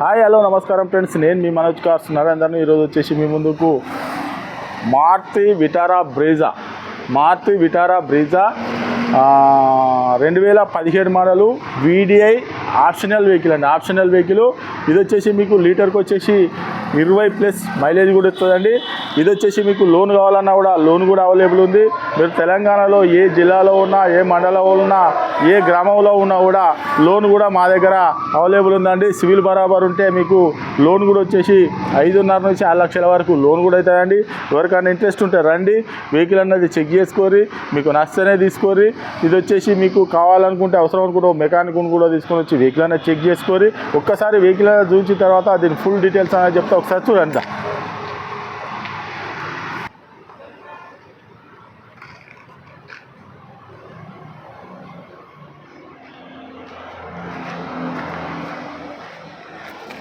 Hi hello నమస్కారం friends. నేను మీ Manoj cars నరేందర్ని ఈరోజు వచ్చేసి మీ ముందుకు Maruti Vitara Brezza. Maruti Vitara Brezza రెండు వేల పదిహేడు మోడలు వీడిఐ ఆప్షనల్ వెహికల్ అండి. Optional vehicle. ఇది వచ్చేసి మీకు లీటర్కి వచ్చేసి ఇరవై ప్లస్ మైలేజ్ కూడా ఇస్తుందండి. ఇది వచ్చేసి మీకు లోన్ కావాలన్నా కూడా లోన్ కూడా అవైలబుల్ ఉంది. మీరు తెలంగాణలో ఏ జిల్లాలో ఉన్నా ఏ మండలంలో ఉన్నా ఏ గ్రామంలో ఉన్నా కూడా లోన్ కూడా మా దగ్గర అవైలబుల్ ఉందండి. సివిల్ బరాబర్ ఉంటే మీకు లోన్ కూడా వచ్చేసి ఐదున్నర నుంచి ఆరు లక్షల వరకు లోన్ కూడా అవుతుందండి. ఎవరికైనా ఇంట్రెస్ట్ ఉంటే రండి. వెహికల్ అన్నది చెక్ చేసుకోరి మీకు నచ్చనే తీసుకోరి ఇది వచ్చేసి మీకు కావాలనుకుంటే అవసరం అనుకుంటే మెకానిక్ కూడా తీసుకొని వచ్చి వెహికల్ అనేది చెక్ చేసుకోరి ఒక్కసారి వెహికల్ అనేది చూసిన తర్వాత దీని ఫుల్ డీటెయిల్స్ అనేది చెప్తా ఒకసారి చూడండి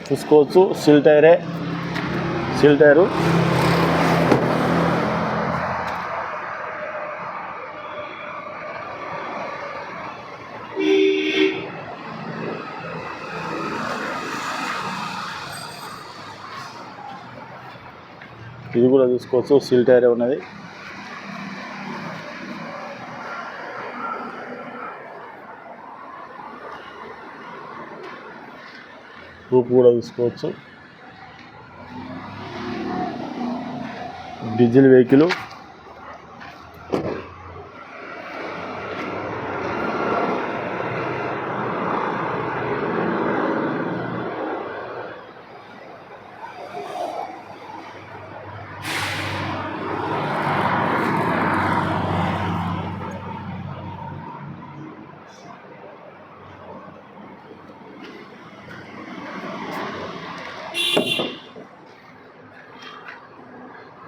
చూసుకోవచ్చు సిల్ టైరే సిల్ టైరు. ఇది కూడా చూసుకోవచ్చు సిల్ టైర్ ఉన్నది. రూప్ కూడా చూసుకోవచ్చు డీజిల్ వెహికల్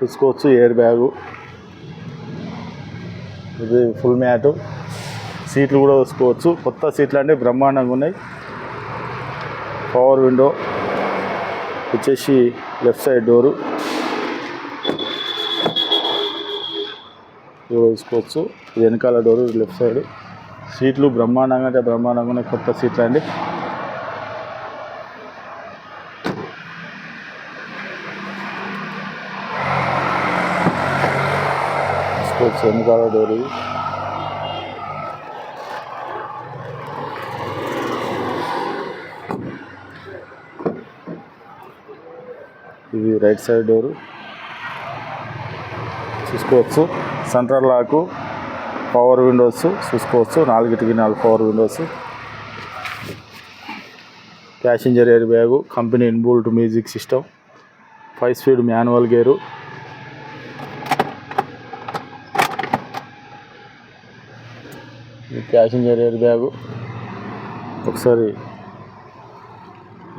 చూసుకోవచ్చు ఎయిర్ బ్యాగు. ఇది ఫుల్ మ్యాటు. సీట్లు కూడా చూసుకోవచ్చు కొత్త సీట్లు అంటే బ్రహ్మాండంగా ఉన్నాయి. పవర్ విండో వచ్చేసి లెఫ్ట్ సైడ్ డోరు. కూడా చూసుకోవచ్చు ఇది వెనకాల డోరు లెఫ్ట్ సైడ్. సీట్లు బ్రహ్మాండంగా అంటే బ్రహ్మాండంగా ఉన్నాయి. కొత్త సీట్లు అండి. చూసుకోవచ్చు వెనకాల డోర్ ఇది ఇది రైట్ సైడ్ డోరు. చూసుకోవచ్చు. Central lock. పవర్ విండోస్ చూసుకోవచ్చు. నాలుగిటికి నాలుగు power windows. Passenger air bag company inbuilt music system five speed manual gear. ఇది ప్యాసింజర్ ఎయిర్ బ్యాగు ఒకసారి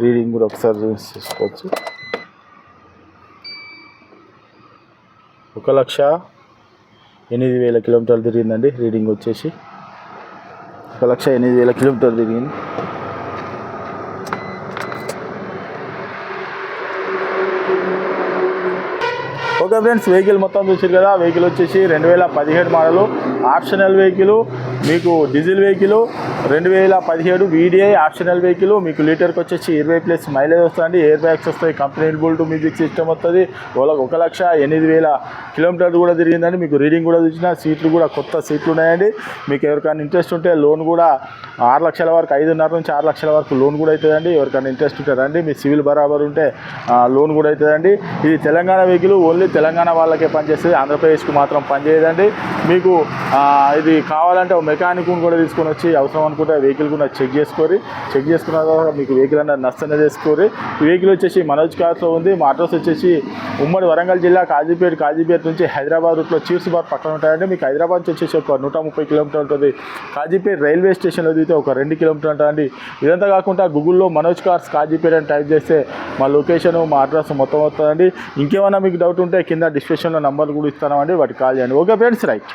రీడింగ్ కూడా ఒకసారి చూసుకోవచ్చు. ఒక లక్ష ఎనిమిది వేల కిలోమీటర్లు తిరిగిందండి రీడింగ్ వచ్చేసి. ఒక లక్ష ఎనిమిది వేల కిలోమీటర్లు తిరిగింది. ఓకే ఫ్రెండ్స్ వెహికల్ మొత్తం చూసారు కదా వెహికల్ వచ్చేసి రెండు వేల పదిహేడు మోడలు. ఆప్షనల్ వెహికల్ మీకు డీజిల్ వెహికల్ రెండు వేల పదిహేడు వీడిఐ ఆప్షనల్ వెహికల్ మీకు లీటర్కి వచ్చేసి ఇరవై ప్లస్ మైలేజ్ వస్తుంది ఎయిర్ బ్యాగ్స్ వస్తాయి కంపెనీ బుల్ట్ మ్యూజిక్ సిస్టమ్ వస్తుంది ఒక- ఒక లక్ష ఎనిమిది వేల కిలోమీటర్లు కూడా తిరిగిందండి మీకు రీడింగ్ కూడా చూసిన సీట్లు కూడా కొత్త సీట్లు ఉన్నాయండి. మీకు ఎవరికైనా ఇంట్రెస్ట్ ఉంటే లోన్ కూడా ఆరు లక్షల వరకు ఐదున్నర నుంచి ఆరు లక్షల వరకు లోన్ కూడా అవుతుందండి. ఎవరికైనా ఇంట్రెస్ట్ ఉంటే రండి మీ సివిల్ బరాబర్ ఉంటే లోన్ కూడా అవుతుందండి. ఇది తెలంగాణ వెహికల్ ఓన్లీ తెలంగాణ వాళ్ళకే పనిచేస్తుంది ఆంధ్రప్రదేశ్కి మాత్రం పనిచేయదండి. మీకు ఇది కావాలంటే ఒక మెకానిక్ కూడా తీసుకొని వచ్చి అవసరం అనుకుంటే వెహికల్ కూడా చెక్ చేసుకొని చెక్ చేసుకున్న తర్వాత మీకు వెహికల్ అనేది నష్టం చేసుకోరి వెహికల్ వచ్చేసి మనోజ్ కార్స్లో ఉంది మా అడ్రస్ వచ్చేసి ఉమ్మడి వరంగల్ జిల్లా కాజీపేట కాజీపేట నుంచి హైదరాబాద్ రూట్లో చీర్సుబాద్ పక్కన ఉంటాయండి. మీకు హైదరాబాద్ నుంచి వచ్చేసి ఒక నూట ముప్పై కిలోమీటర్ ఉంటుంది. కాజీపేట రైల్వే స్టేషన్లో దిగితే ఒక రెండు కిలోమీటర్ ఉంటుందండి ఇదంతా కాకుండా గూగుల్లో మనోజ్ కార్స్ కాజీపేట అని టైప్ చేస్తే మా లొకేషన్ మా అడ్రస్ మొత్తం వస్తుందండి. ఇంకేమైనా మీకు డౌట్ ఉంటే కింద డిస్క్రిప్షన్లో నంబర్ కూడా ఇస్తామండి వాటికి కాల్ చేయండి. Okay friends right